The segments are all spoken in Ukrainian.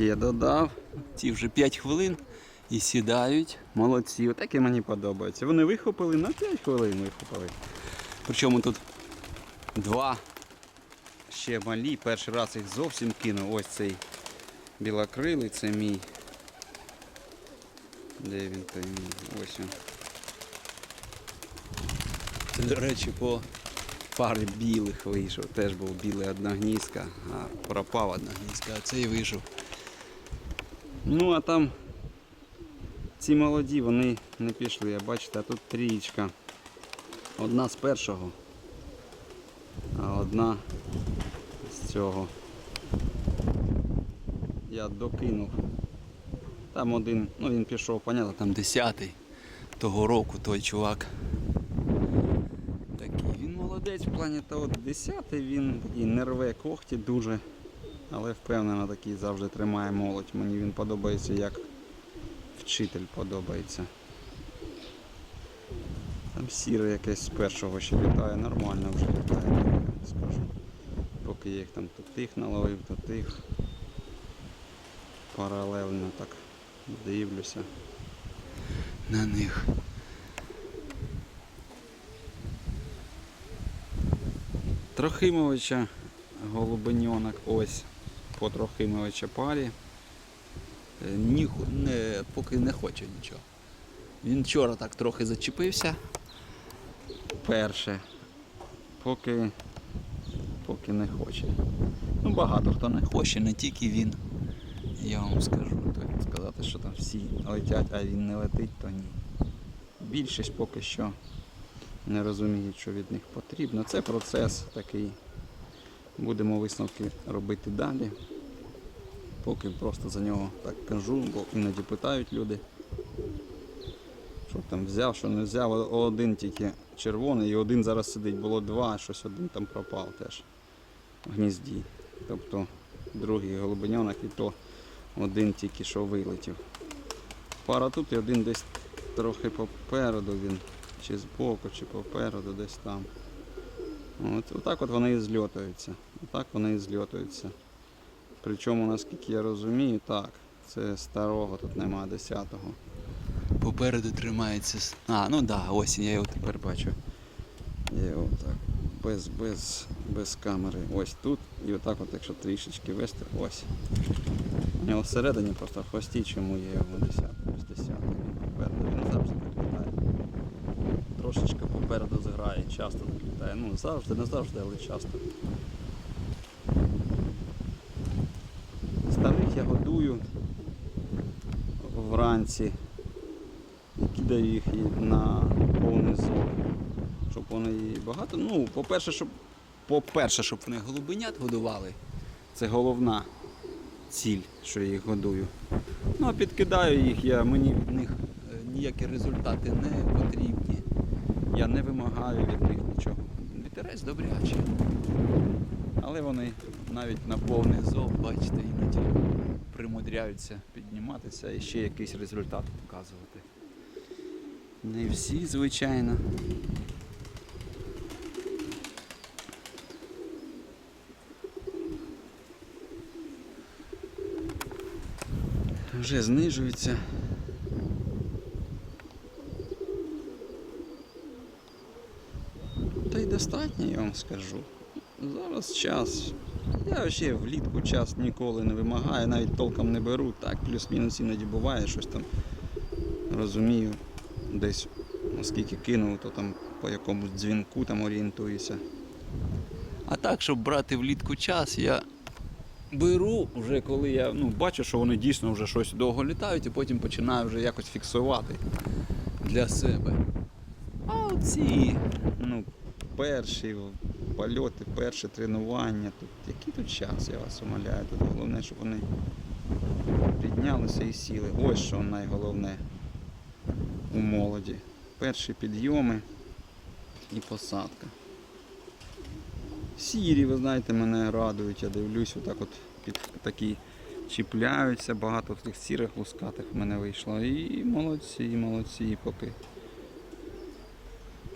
ще додав. Ті вже 5 хвилин і сідають. Молодці. Отакі мені подобаються. Вони вихопили на 5 хвилин вихопили. Причому тут два ще малі. Перший раз їх зовсім кинув. Ось цей білокрилий, це мій. Де він той мій? Ось він. Це, до речі, по парі білих вийшов. Теж був білий одногнізка, а пропав одногнізка, а цей вийшов. Ну а там ці молоді, вони не пішли, а бачите, а тут трієчка. Одна з першого, а одна з цього. Я докинув. Там один, ну він пішов, понятно, там десятий того року той чувак. Такий. Він молодець в плані того, десятий він такий не рве когті дуже, але впевнено такий завжди тримає молодь. Мені він подобається як вчитель подобається. Там сіре якесь з першого ще літає, нормально вже літає, скажу. Поки я їх там то тих наловив, то тих. Паралельно так дивлюся на них. Трохимовича голубеньонок ось по Трохимовича парі. Е, Ніху, не, поки не хоче нічого. Він вчора так трохи зачепився. Перше. Поки, поки не хоче. Ну багато хто не хоче, не тільки він. Я вам скажу, то сказати, що там всі летять, а він не летить, то ні. Більшість поки що не розуміють, що від них потрібно. Це процес такий. Будемо висновки робити далі. Поки просто за нього так кажу, бо іноді питають люди, що там взяв, що не взяв. Один тільки червоний і один зараз сидить. Було два, щось один там пропав теж в гнізді. Тобто другий голубеньонок і то один тільки що вилетів. Пара тут і один десь трохи попереду він, чи збоку, чи попереду, десь там. От, отак от вони і Отак вони і зльотуються. Причому, наскільки я розумію, так, це старого тут нема 10-го. Попереду тримається. А, ну так, да, ось я його тепер бачу. Я його так. Без, без, без камери. Ось тут. І отак от, якщо трішечки вести, ось. У нього всередині просто в хвості, чому є його 10 ось 10 він попереду, він завжди так літає. Трошечки попереду зграє, часто так літає. Ну завжди, не завжди, але часто. Старих я годую вранці і кидаю їх на повний зор. Щоб вони багато. Ну, по-перше, щоб, по-перше, щоб вони голубенят годували. Це головна ціль, що я їх годую. Ну а підкидаю їх, я, мені від них е, ніякі результати не потрібні. Я не вимагаю від них нічого. Вітерець добрячий. Але вони навіть на повний зов, бачите, іноді примудряються підніматися і ще якийсь результат показувати. Не всі, звичайно. Вже знижується. Та й достатньо, я вам скажу. Зараз час. Я ще влітку час ніколи не вимагаю, навіть толком не беру. Так, плюс-мінус іноді буває, щось там розумію, десь оскільки кинув, то там по якомусь дзвінку там орієнтуюся. А так, щоб брати влітку час, я беру вже коли я ну, бачу, що вони дійсно вже щось довго літають, і потім починаю вже якось фіксувати для себе. А оці, ну, перші польоти, перші тренування, тут, який тут час, я вас умоляю. Тут головне, щоб вони піднялися і сіли. Ось що найголовне у молоді. Перші підйоми і посадка. Сірі, ви знаєте, мене радують, я дивлюсь, отак от під такі чіпляються, багато тих сірих лускатих в мене вийшло. І молодці, молодці поки.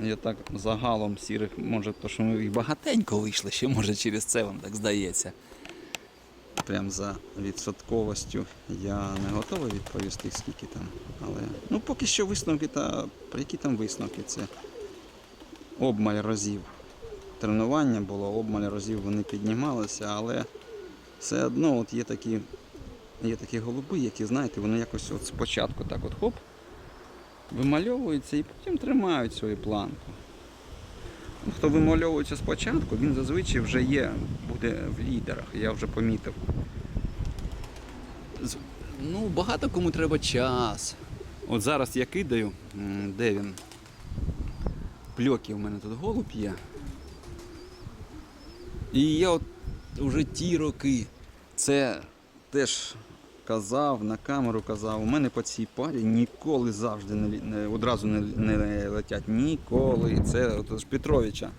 Я так загалом сірих, може, то що ми їх багатенько вийшли, ще може через це вам так здається. прям за відсотковостю я не готовий відповісти, скільки там. Але ну поки що висновки та які там висновки? Це обмаль разів. Тренування було, обмаль разів вони піднімалися, але все одно от є такі, є такі голуби, які, знаєте, вони якось от спочатку так от хоп, вимальовуються і потім тримають свою планку. Ну, Хто вимальовується спочатку, він зазвичай вже є, буде в лідерах, я вже помітив. Ну, багато кому треба час. От зараз я кидаю, де він? Пльоки у мене тут голуб є. І я от вже ті роки це теж казав, на камеру казав, у мене по цій парі ніколи завжди не, не одразу не, не летять. Ніколи. Це от з Петровича.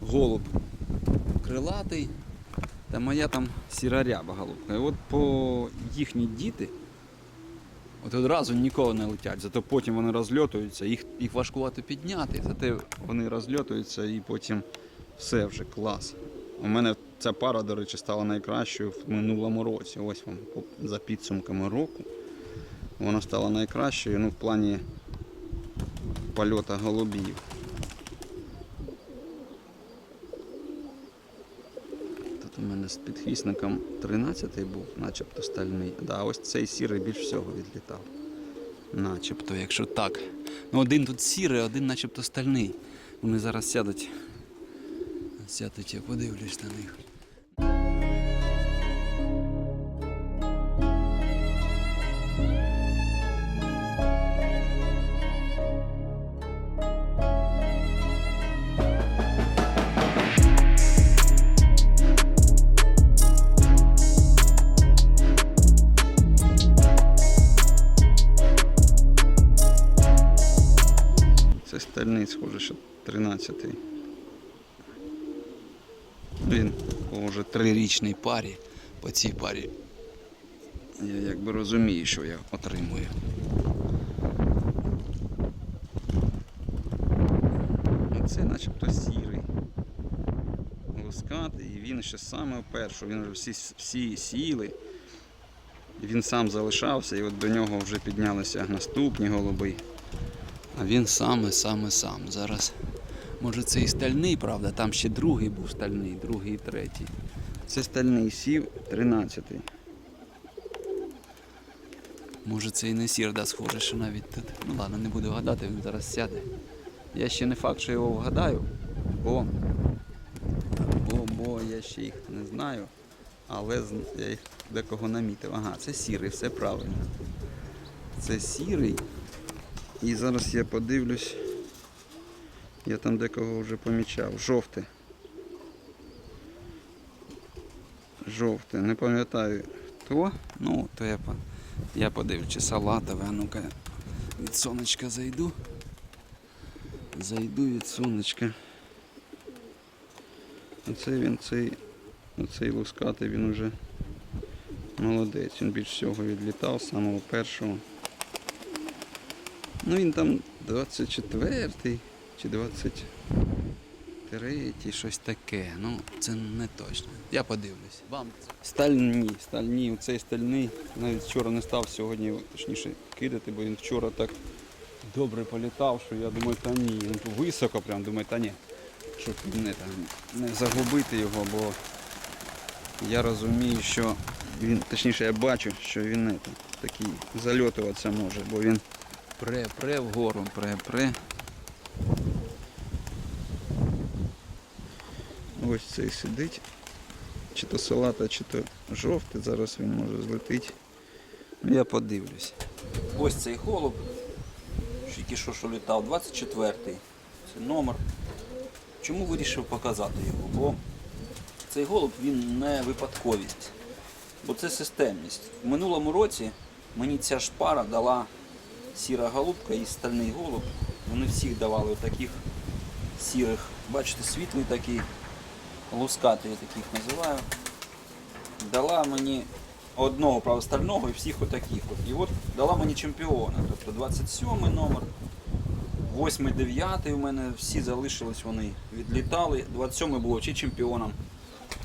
Голуб крилатий. Та моя там сіра ряба голубка. І от по їхні діти от одразу ніколи не летять. Зато потім вони розльотуються, їх, їх важкувато підняти. Зате вони розльотуються і потім все вже клас. У мене ця пара, до речі, стала найкращою в минулому році. Ось вам за підсумками року. Вона стала найкращою ну, в плані польота голубів. Тут у мене з підхвісником 13-й був, начебто стальний. Да, ось цей сірий більш всього відлітав. Начебто, якщо так. Ну один тут сірий, один начебто стальний. Вони зараз сядуть. Сядуть, я подивлюсь на них. Схоже, що 13-й. Він по вже трирічній парі. По цій парі. Я якби розумію, що я отримую. Оце начебто сірий. Лускатий, і він ще саме перший, він вже всі, всі сіли. Він сам залишався, і от до нього вже піднялися наступні голуби. А він саме, саме сам. Зараз, може, це і стальний, правда, там ще другий був стальний, другий і третій. Це стальний сів 13-й. Може це і не сір, да, схоже, що навіть тут. Ну ладно, не буду гадати, він зараз сяде. Я ще не факт, що його вгадаю, бо, бо, бо я ще їх не знаю. Але я їх декого намітив. Ага, це сірий, все правильно. Це сірий. І зараз я подивлюсь. Я там декого вже помічав. Жовте. Жовте. Не пам'ятаю хто. Ну, то я, я подивлюсь, чи салатове. А ну-ка від сонечка зайду. Зайду від сонечка. Оце він цей, оцей лускатий, він уже молодець. Він більш всього відлітав з самого першого. Ну він там 24-й чи 23-й, щось таке. Ну, це не точно. Я подивлюсь. Вам стальні, стальні, оцей стальний. Навіть вчора не став сьогодні, точніше, кидати, бо він вчора так добре політав, що я думаю, та ні. Він високо прям думаю, та ні. Щоб не, там, не загубити його, бо я розумію, що він, точніше, я бачу, що він не, там, такий зальотуватися може, бо він пре, пре вгору, пре, пре. Ось цей сидить. Чи то салата, чи то жовтий, зараз він може злетить. Ну, Я подивлюсь. Ось цей голуб, тільки що що літав, 24-й. Це номер. Чому вирішив показати його? Бо цей голуб він не випадковість, бо це системність. В минулому році мені ця ж пара дала сіра голубка і стальний голуб. Вони всіх давали таких сірих. Бачите, світлий такий, лускатий я таких називаю. Дала мені одного правда, стального і всіх отаких. От. І от дала мені чемпіона. Тобто 27 номер, 8 9 у мене всі залишились, вони відлітали. 27 було чи чемпіоном,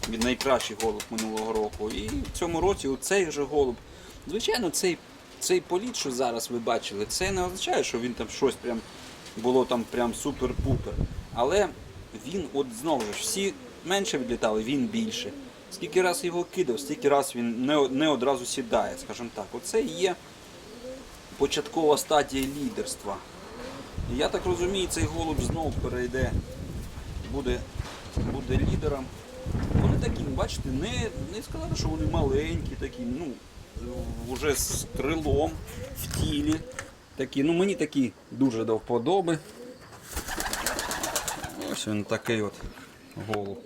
Він найкращий голуб минулого року. І в цьому році цей же голуб. Звичайно, цей, цей політ, що зараз ви бачили, це не означає, що він там щось прям було там прям супер-пупер. Але він, от знову ж, всі менше відлітали, він більше. Скільки раз його кидав, стільки раз він не, не одразу сідає, скажімо так. Оце є початкова стадія лідерства. Я так розумію, цей голуб знову перейде, буде, буде лідером. Вони такі, бачите, не, не сказати, що вони маленькі, такі, ну, вже з крилом в тілі. Такі, ну мені такі дуже до вподоби. Ось він такий от голуб.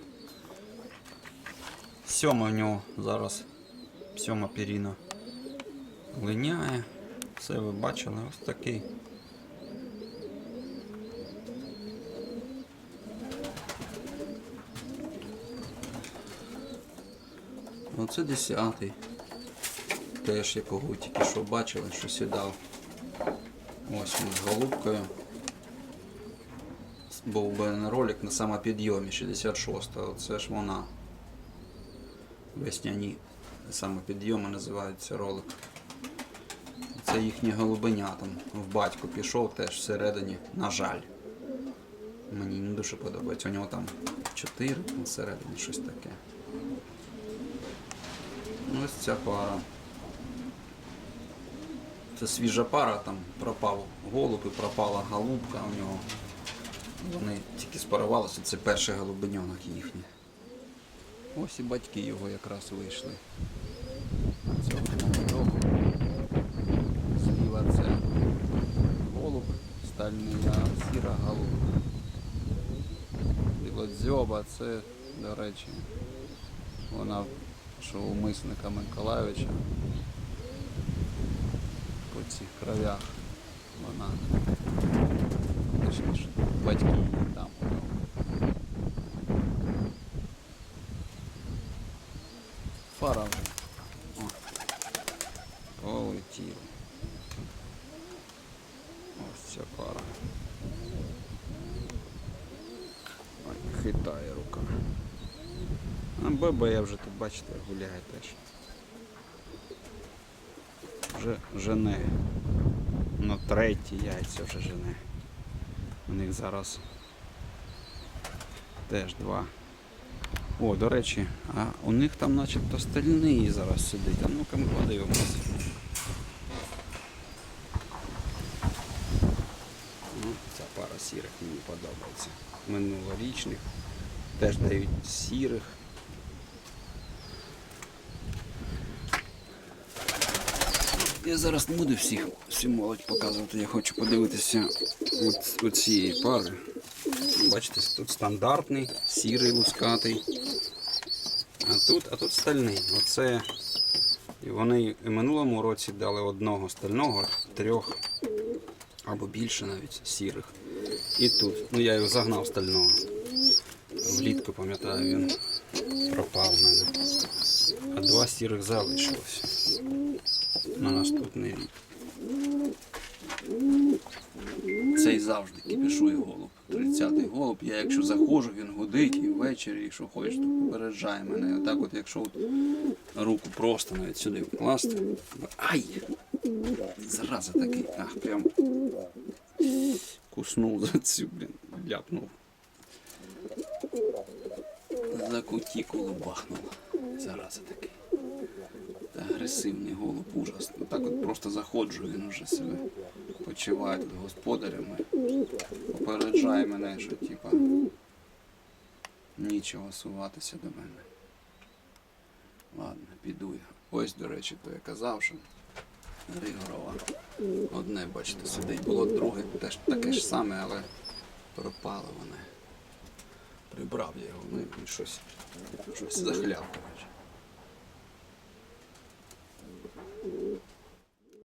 Сьома в нього зараз сьома піріна линяє. Все ви бачили, ось такий. Оце десятий. Теж якого тільки що бачили, що сідав. Ось він з голубкою. Був би на ролик на самопідйомі 66-го. Це ж вона. Весняні самопідйоми називається ролик. Це їхнє голубеня там в батьку пішов теж всередині, на жаль. Мені не дуже подобається. У нього там 4 всередині щось таке. Ось ця пара. Це свіжа пара, там пропав голуб і пропала голубка у нього. Вони тільки спарувалися, це перший голубеньонок їхній. Ось і батьки його якраз вийшли. Цього. Зліва це голуб, стальний, а сіра голубка. Білодзьоба, це, до речі, вона що у мисника Миколайовича по цих кровях вона точніше батьки її там у. Пара вже. О, полетіла. Ось ця пара. Хитає рука. А Беба я вже тут, бачите, гуляє теж. Вже жене. На треті яйця вже жене. У них зараз теж два. О, до речі, а у них там начебто стальний зараз сидить. А ну-ка ми подивимося. Ну, ця пара сірих мені подобається. Минулорічних. Теж дають сірих. Я зараз не буду всіх, всю молодь показувати, я хочу подивитися от, цієї пари. Бачите, тут стандартний, сірий, лускатий. А тут, а тут стальний. Оце. Вони в минулому році дали одного стального, трьох або більше навіть сірих. І тут. Ну я його загнав стального. Влітку пам'ятаю, він пропав в мене. А два сірих залишилось на наступний рік. Цей завжди кипішує голуб. 30-й голуб. Я якщо заходжу, він гудить і ввечері, якщо хочеш, то попереджає мене. Отак от, якщо от руку просто навіть сюди вкласти. Ай! Зараза такий. Ах, прям куснув за цю, блін, ляпнув. За кутікулу бахнув. Зараза такий. Агресивний голуб, ужас. Так от просто заходжу, він вже себе почуває тут господарями. Попереджає мене, що типа нічого суватися до мене. Ладно, піду я. Ось, до речі, то я казав, що Григорова. Одне, бачите, сидить. Було друге теж таке ж саме, але пропало воно. Прибрав я його, ну і щось, щось захляв, коротше.